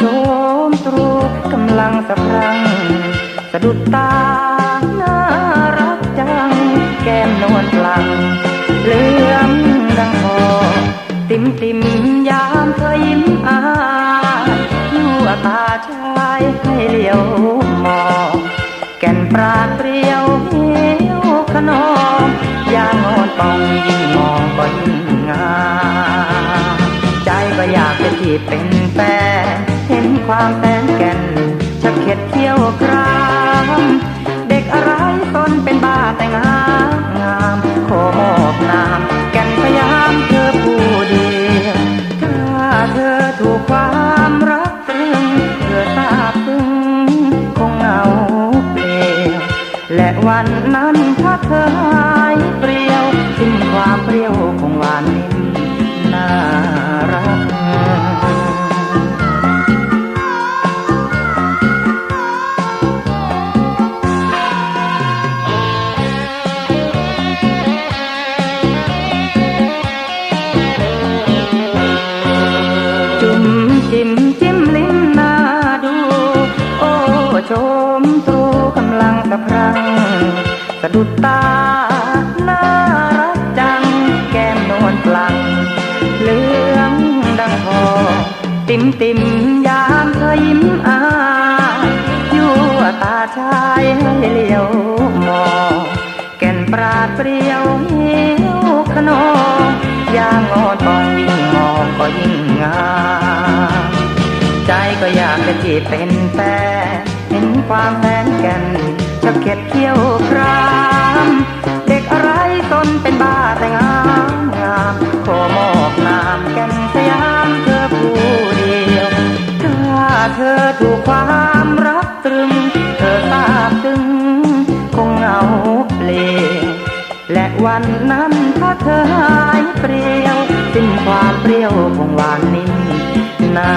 ชมรูกำลังสะพรั่งสะดุดตา น่ารักจัง แก้มนวลกลังเหลือมดังทอติมติมยามเธอยิ้มอายยั่วตาชายให้เลี้ยวมองแก่นปราดเปรียวเหี้ยวขนอมยางงอนปองยิ่งมองก็ยิ่งงามใจก็อยากจะจีบเป็นามแสนแก่นชักเข็ดเขี้ยวกราม เด็กอะไรตนเป็นบ้าแต่งามงามขอมอบนามแก่นพยายามเธอผู้เดียวถ้าเธอถูกความรักตรึงเธอทราบซึ้งคงเหงาเปลี่ยวและวันนั้นถ้าเธอ จุ่มจิ้มจิ้มลิ้มนาดู โอ้ชมตรูกำลังสะพรัง สะดุดตา น่ารักจัง แก้มนวลกลัง เหลืองดังทองติมติมยามเธอยิ้มอายยั่วตาชายให้เลี้ยวมองแก่นปราดเปรียวเหี้ยวขนองยางงอนปองยิ่งมองก็ยิ่ง ก็อยากจะจีบเป็นแฟนเห็นความแสนก่นชักเข็ดเขี้ยวครามเด็กอะไรตนเป็นบ้าแต่งามงามขอมอบนามแก่นสยามเธอผู้เดียวถ้าเธอถูกความรักตรึง เธอทราบซึ้งคงเหงาเปลี่ยวและวันนั้นถ้าเธอหายเปรี้ยวสิ้นความเปรี้ยวคงหวานนิ่มนา